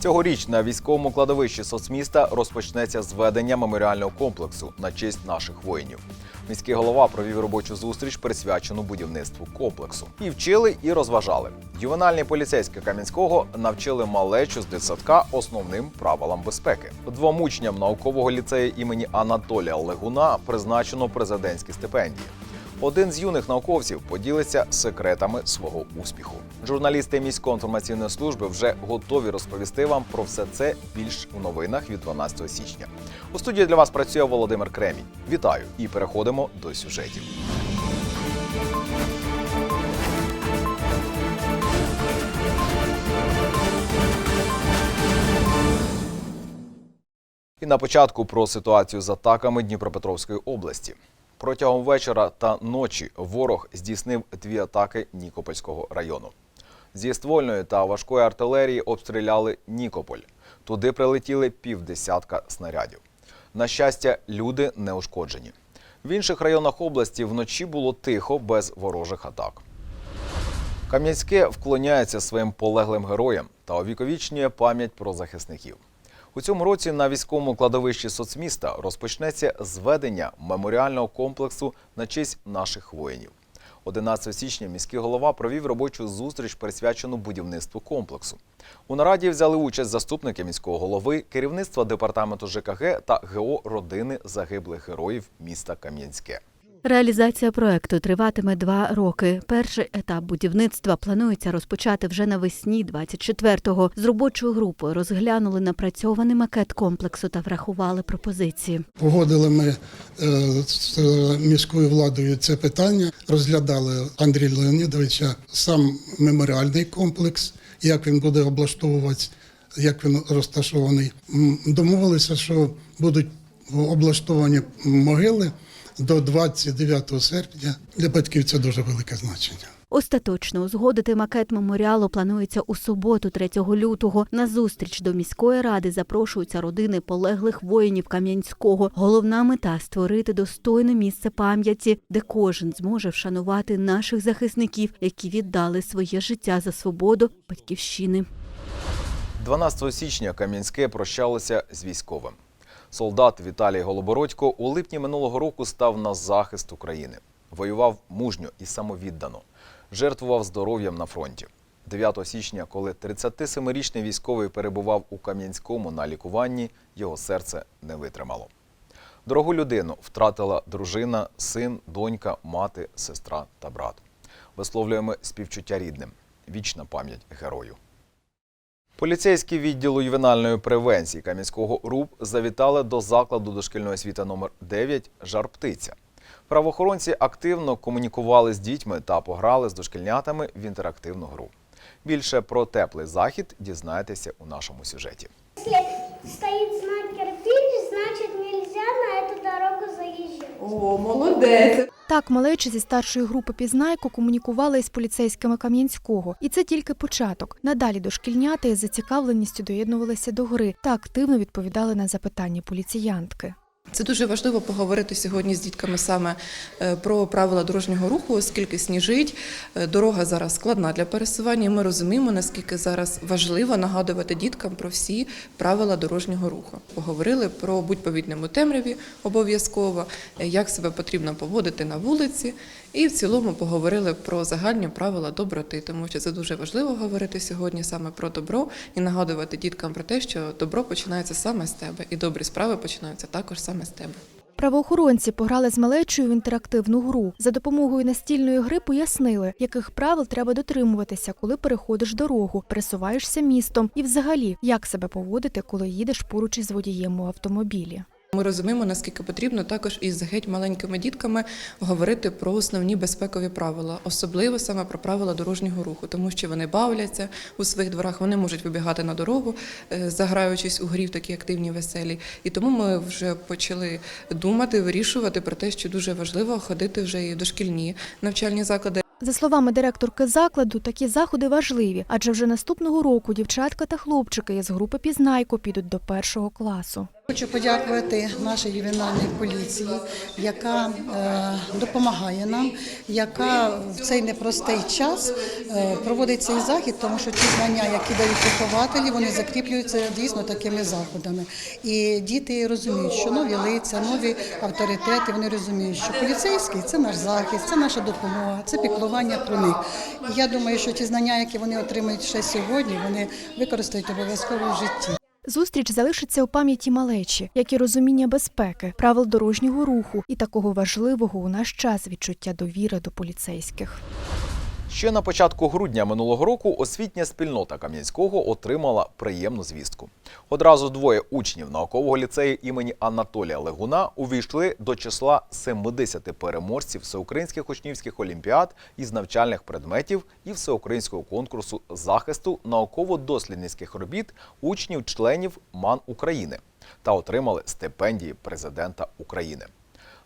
Цьогоріч на військовому кладовищі соцміста розпочнеться зведення меморіального комплексу на честь наших воїнів. Міський голова провів робочу зустріч, присвячену будівництву комплексу. І вчили, і розважали. Ювенальні поліцейські Кам'янського навчили малечу з дитсадка основним правилам безпеки. Двом учням наукового ліцею імені Анатолія Легуна призначено президентські стипендії. Один з юних науковців поділиться секретами свого успіху. Журналісти міської інформаційної служби вже готові розповісти вам про все це більш у новинах від 12 січня. У студії для вас працює Володимир Кремінь. Вітаю і переходимо до сюжетів. І на початку про ситуацію з атаками Дніпропетровської області. Протягом вечора та ночі ворог здійснив дві атаки Нікопольського району. Зі ствольної та важкої артилерії обстріляли Нікополь. Туди прилетіли півдесятка снарядів. На щастя, люди не ушкоджені. В інших районах області вночі було тихо без ворожих атак. Кам'янське вклоняється своїм полеглим героям та увіковічнює пам'ять про захисників. У цьому році на військовому кладовищі соцміста розпочнеться зведення меморіального комплексу на честь наших воїнів. 11 січня міський голова провів робочу зустріч, присвячену будівництву комплексу. У нараді взяли участь заступники міського голови, керівництва департаменту ЖКГ та ГО родини загиблих героїв міста Кам'янське. Реалізація проекту триватиме два роки. Перший етап будівництва планується розпочати вже навесні 24-го. З робочою групою розглянули напрацьований макет комплексу та врахували пропозиції. Погодили ми е, з міською владою це питання, розглядали Андрія Леонідовича сам меморіальний комплекс, як він буде облаштовуватися, як він розташований. Домовилися, що будуть облаштовані могили до 29 серпня. Для батьків це дуже велике значення. Остаточно узгодити макет меморіалу планується у суботу, 3 лютого. На зустріч до міської ради запрошуються родини полеглих воїнів Кам'янського. Головна мета створити достойне місце пам'яті, де кожен зможе вшанувати наших захисників, які віддали своє життя за свободу батьківщини. 12 січня Кам'янське прощалося з військовим. Солдат Віталій Голобородько у липні минулого року став на захист України. Воював мужньо і самовіддано, жертвував здоров'ям на фронті. 9 січня, коли 37-річний військовий перебував у Кам'янському на лікуванні, його серце не витримало. Дорогу людину втратила дружина, син, донька, мати, сестра та брат. Висловлюємо співчуття рідним. Вічна пам'ять герою. Поліцейські відділу ювенальної превенції Кам'янського РУБ завітали до закладу дошкільної освіти номер 9 «Жар-птиця». Правоохоронці активно комунікували з дітьми та пограли з дошкільнятами в інтерактивну гру. Більше про теплий захід дізнаєтеся у нашому сюжеті. Якщо стоїть знак кирпич, значит нельзя на эту дорогу заезжать. О, молодець. Так, малечі зі старшої групи Пізнайко комунікували із поліцейськими Кам'янського. І це тільки початок. Надалі дошкільнята із зацікавленістю доєднувалися до гри та активно відповідали на запитання поліціянтки. Це дуже важливо поговорити сьогодні з дітками саме е, про правила дорожнього руху, оскільки сніжить. е, Дорога зараз складна для пересування. Ми розуміємо, наскільки зараз важливо нагадувати діткам про всі правила дорожнього руху. Поговорили про будь-повідному темряві обов'язково, е, як себе потрібно поводити на вулиці, і в цілому поговорили про загальні правила доброти, тому що це дуже важливо говорити сьогодні саме про добро і нагадувати діткам про те, що добро починається саме з тебе, і добрі справи починаються також саме з тебе. Правоохоронці пограли з малечою в інтерактивну гру. За допомогою настільної гри пояснили, яких правил треба дотримуватися, коли переходиш дорогу, пересуваєшся містом і взагалі, як себе поводити, коли їдеш поруч із водієм у автомобілі. Ми розуміємо, наскільки потрібно також із геть маленькими дітками говорити про основні безпекові правила, особливо саме про правила дорожнього руху, тому що вони бавляться у своїх дворах, вони можуть вибігати на дорогу, е, заграючись у грі в такі активні веселі. І тому ми вже почали думати, вирішувати про те, що дуже важливо ходити вже і дошкільні навчальні заклади. За словами директорки закладу, такі заходи важливі, адже вже наступного року дівчатка та хлопчики із групи Пізнайко підуть до першого класу. Хочу подякувати нашій ювенальній поліції, яка е, допомагає нам, яка в цей непростий час е, проводить цей захід, тому що ті знання, які дають вихователі, вони закріплюються дійсно такими заходами. І діти розуміють, що нові лиця, нові авторитети, вони розуміють, що поліцейський це наш захист, це наша допомога, це піклування про них. І я думаю, що ті знання, які вони отримують ще сьогодні, вони використають обов'язково в житті. Зустріч залишиться у пам'яті малечі, як і розуміння безпеки, правил дорожнього руху і такого важливого у наш час відчуття довіри до поліцейських. Ще на початку грудня минулого року освітня спільнота Кам'янського отримала приємну звістку. Одразу двоє учнів наукового ліцею імені Анатолія Легуна увійшли до числа 70 переможців всеукраїнських учнівських олімпіад із навчальних предметів і всеукраїнського конкурсу захисту науково-дослідницьких робіт учнів-членів МАН України та отримали стипендії президента України.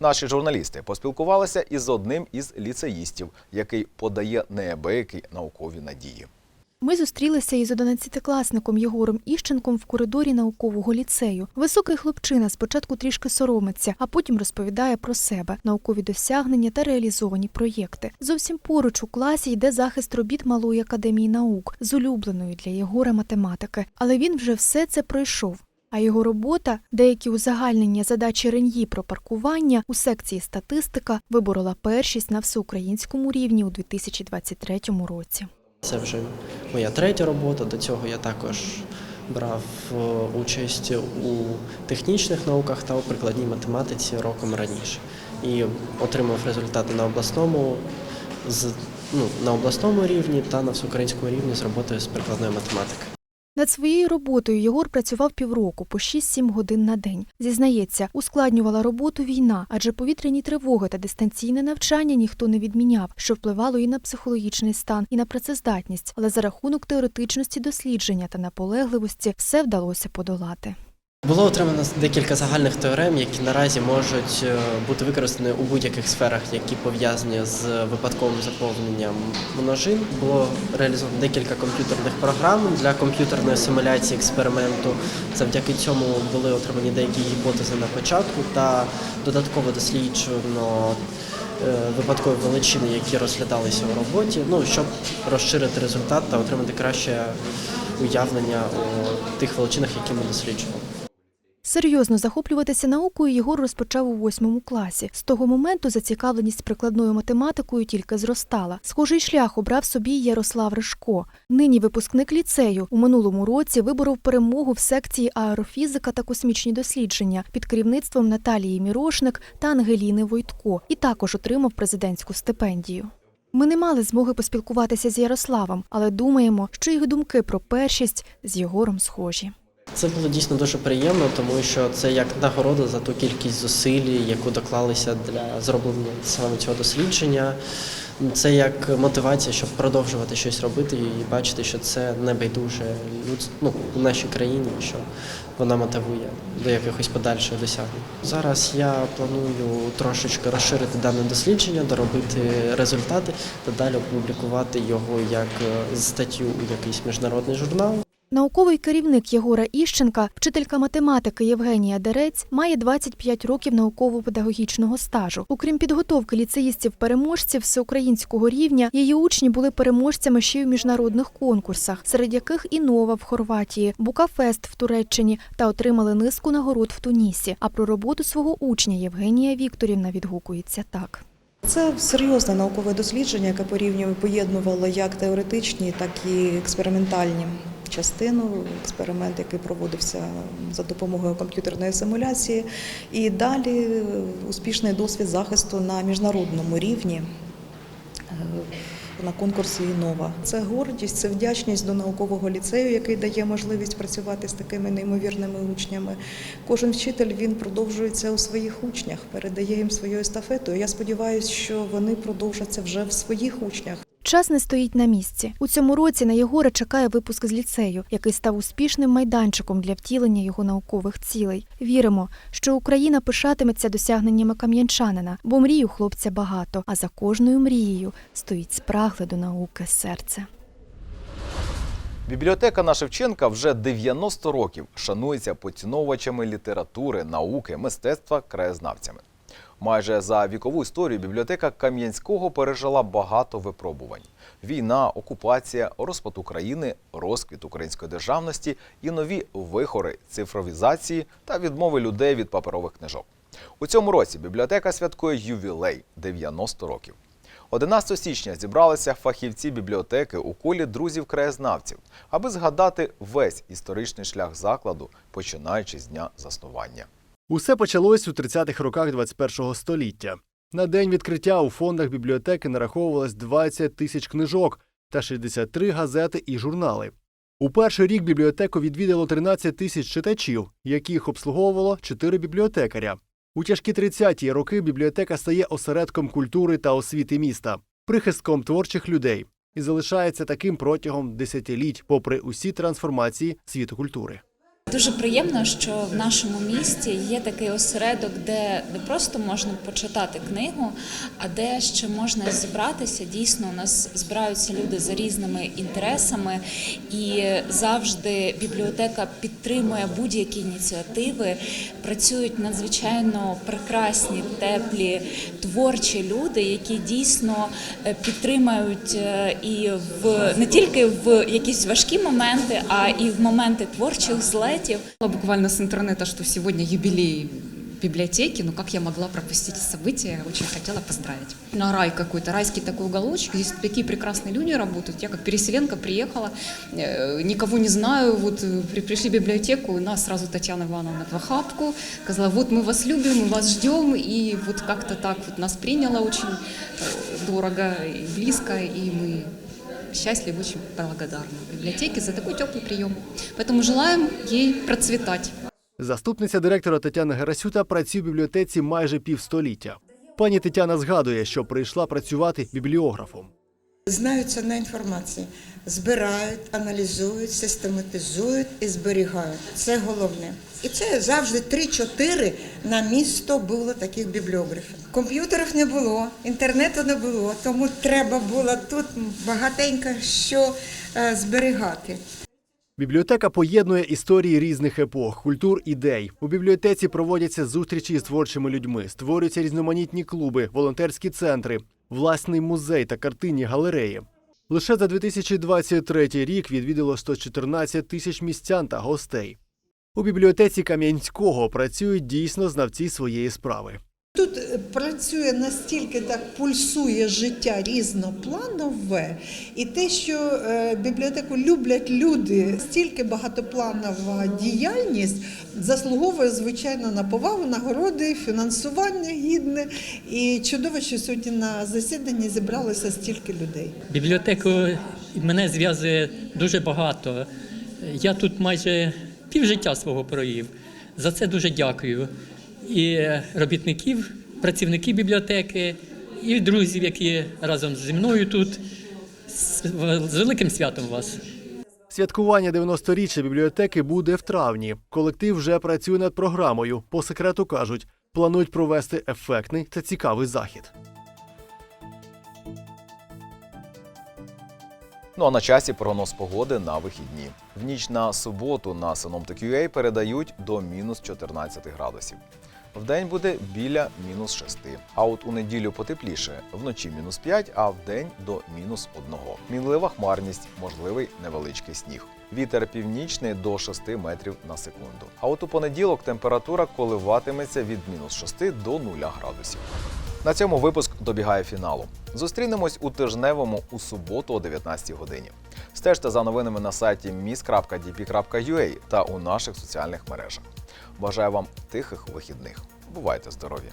Наші журналісти поспілкувалися із одним із ліцеїстів, який подає неабиякі наукові надії. Ми зустрілися із 11-класником Єгором Іщенком в коридорі наукового ліцею. Високий хлопчина спочатку трішки соромиться, а потім розповідає про себе, наукові досягнення та реалізовані проєкти. Зовсім поруч у класі йде захист робіт Малої академії наук з улюбленої для Єгора математики. Але він вже все це пройшов. А його робота, деякі узагальнення задачі Реньї про паркування у секції статистика виборола першість на всеукраїнському рівні у 2023 році. Це вже моя третя робота. До цього я також брав е, участь у технічних науках та у прикладній математиці роком раніше. І отримав результати на обласному з ну, на обласному рівні та на всеукраїнському рівні з роботою з прикладної математики. Над своєю роботою Єгор працював півроку по 6-7 годин на день. Зізнається, ускладнювала роботу війна, адже повітряні тривоги та дистанційне навчання ніхто не відміняв, що впливало і на психологічний стан, і на працездатність. Але за рахунок теоретичності дослідження та наполегливості все вдалося подолати. Було отримано декілька загальних теорем, які наразі можуть е, бути використані у будь-яких сферах, які пов'язані з випадковим заповненням множин. Було реалізовано декілька комп'ютерних програм для комп'ютерної симуляції експерименту. Завдяки цьому були отримані деякі гіпотези на початку та додатково досліджено е, випадкові величини, які розглядалися у роботі, ну щоб розширити результат та отримати краще уявлення у тих величинах, які ми досліджували. Серйозно захоплюватися наукою Єгор розпочав у восьмому класі. З того моменту зацікавленість прикладною математикою тільки зростала. Схожий шлях обрав собі Ярослав Ришко. Нині випускник ліцею. У минулому році виборов перемогу в секції аерофізика та космічні дослідження під керівництвом Наталії Мірошник та Ангеліни Войтко і також отримав президентську стипендію. Ми не мали змоги поспілкуватися з Ярославом, але думаємо, що їх думки про першість з Єгором схожі. Це було дійсно дуже приємно, тому що це як нагорода за ту кількість зусиль, яку доклалися для зроблення саме цього дослідження. Це як мотивація, щоб продовжувати щось робити і бачити, що це не байдуже ну, у нашій країні, що вона мотивує до якихось подальших досягнень. Зараз я планую трошечки розширити дане дослідження, доробити результати та далі опублікувати його як е, статтю у якийсь міжнародний журнал. Науковий керівник Єгора Іщенка, вчителька математики Євгенія Дерець, має 25 років науково-педагогічного стажу. Окрім підготовки ліцеїстів-переможців всеукраїнського рівня, її учні були переможцями ще й у міжнародних конкурсах, серед яких і Нова в Хорватії, Букафест в Туреччині та отримали низку нагород в Тунісі. А про роботу свого учня Євгенія Вікторівна відгукується так. Це серйозне наукове дослідження, яке порівнює поєднувало як теоретичні, так і експериментальні частину. Експеримент, який проводився за допомогою комп'ютерної симуляції, і далі е, успішний досвід захисту на міжнародному рівні. е, На конкурсі «Інова». Це гордість, це вдячність до наукового ліцею, який дає можливість працювати з такими неймовірними учнями. Кожен вчитель він продовжується у своїх учнях, передає їм свою естафету. Я сподіваюся, що вони продовжаться вже в своїх учнях. Час не стоїть на місці. У цьому році на Єгора чекає випуск з ліцею, який став успішним майданчиком для втілення його наукових цілей. Віримо, що Україна пишатиметься досягненнями кам'янчанина, бо мрій у хлопця багато, а за кожною мрією стоїть спрагле до науки серце. Бібліотека на Шевченка вже 90 років шанується поціновувачами літератури, науки, мистецтва, краєзнавцями. Майже за вікову історію бібліотека Кам'янського пережила багато випробувань: війна, окупація, розпад України, розквіт української державності і нові вихори цифровізації та відмови людей від паперових книжок. У цьому році бібліотека святкує ювілей 90 років. 11 січня зібралися фахівці бібліотеки у колі друзів-краєзнавців, аби згадати весь історичний шлях закладу, починаючи з дня заснування. Усе почалось у 30-х роках 21-го століття. На день відкриття у фондах бібліотеки нараховувалось 20 тисяч книжок та 63 газети і журнали. У перший рік бібліотеку відвідало 13 тисяч читачів, яких обслуговувало 4 бібліотекаря. У тяжкі 30-ті роки бібліотека стає осередком культури та освіти міста, прихистком творчих людей і залишається таким протягом десятиліть, попри усі трансформації світу культури. Дуже приємно, що в нашому місті є такий осередок, де не просто можна почитати книгу, а де ще можна зібратися. Дійсно, у нас збираються люди за різними інтересами, і завжди бібліотека підтримує будь-які ініціативи. Працюють надзвичайно прекрасні, теплі, творчі люди, які дійсно е, підтримують е, і в не тільки в якісь важкі моменти, а і в моменти творчих злетів Буквально с интернета, что сегодня юбилей библиотеки, ну как я могла пропустить это событие, я очень хотела поздравить. На рай какой-то, райский такой уголочек, здесь такие прекрасные люди работают. Я как переселенка приехала, э, никого не знаю, вот э, при- пришли в библиотеку, и нас сразу Татьяна Ивановна в охапку, сказала, вот мы вас любим, мы вас ждем, и вот как-то так вот нас приняла очень э, дорого и близко, и мы счастливы, очень благодарны библиотеке за такой теплый прием. Поэтому желаем ей процветать. Заступниця директора Тетяна Герасюта працює в бібліотеці майже півстоліття. Пані Тетяна згадує, що прийшла працювати бібліографом. Знають цінна інформація, збирають, аналізують, систематизують і зберігають. Це головне. І це завжди 3-4 на місто було таких бібліографів. Комп'ютерів не було, інтернету не було, тому треба було тут багатенько що е, зберігати. Бібліотека поєднує історії різних епох, культур, ідей. У бібліотеці проводяться зустрічі з творчими людьми, створюються різноманітні клуби, волонтерські центри, власний музей та картинні галереї. Лише за 2023 рік відвідало 114 тисяч містян та гостей. У бібліотеці Кам'янського працюють дійсно знавці своєї справи. Е, працює настільки так пульсує життя різнопланове, і те, що е, бібліотеку люблять люди, стільки багатопланова діяльність заслуговує звичайно на повагу, нагороди, фінансування гідне. І чудово, що сьогодні на засіданні зібралося стільки людей. Бібліотеку мене зв'язує дуже багато. Я тут майже півжиття свого провів. За це дуже дякую. І робітників, працівників бібліотеки, і друзів, які разом зі мною тут. З з великим святом вас! Святкування 90-річчя бібліотеки буде в травні. Колектив вже працює над програмою. По секрету кажуть, планують провести ефектний та цікавий захід. Ну а на часі прогноз погоди на вихідні. В ніч на суботу на Synoptic.ua передають до мінус 14 градусів. Вдень буде біля мінус 6. А от у неділю потепліше. Вночі мінус 5, а вдень до мінус 1. Мінлива хмарність, можливий невеличкий сніг. Вітер північний до 6 метрів на секунду. А от у понеділок температура коливатиметься від мінус 6 до 0 градусів. На цьому випуск добігає фіналу. Зустрінемось у тижневому у суботу о 19 годині. Стежте за новинами на сайті mis.dp.ua та у наших соціальних мережах. Бажаю вам тихих вихідних. Бувайте здорові!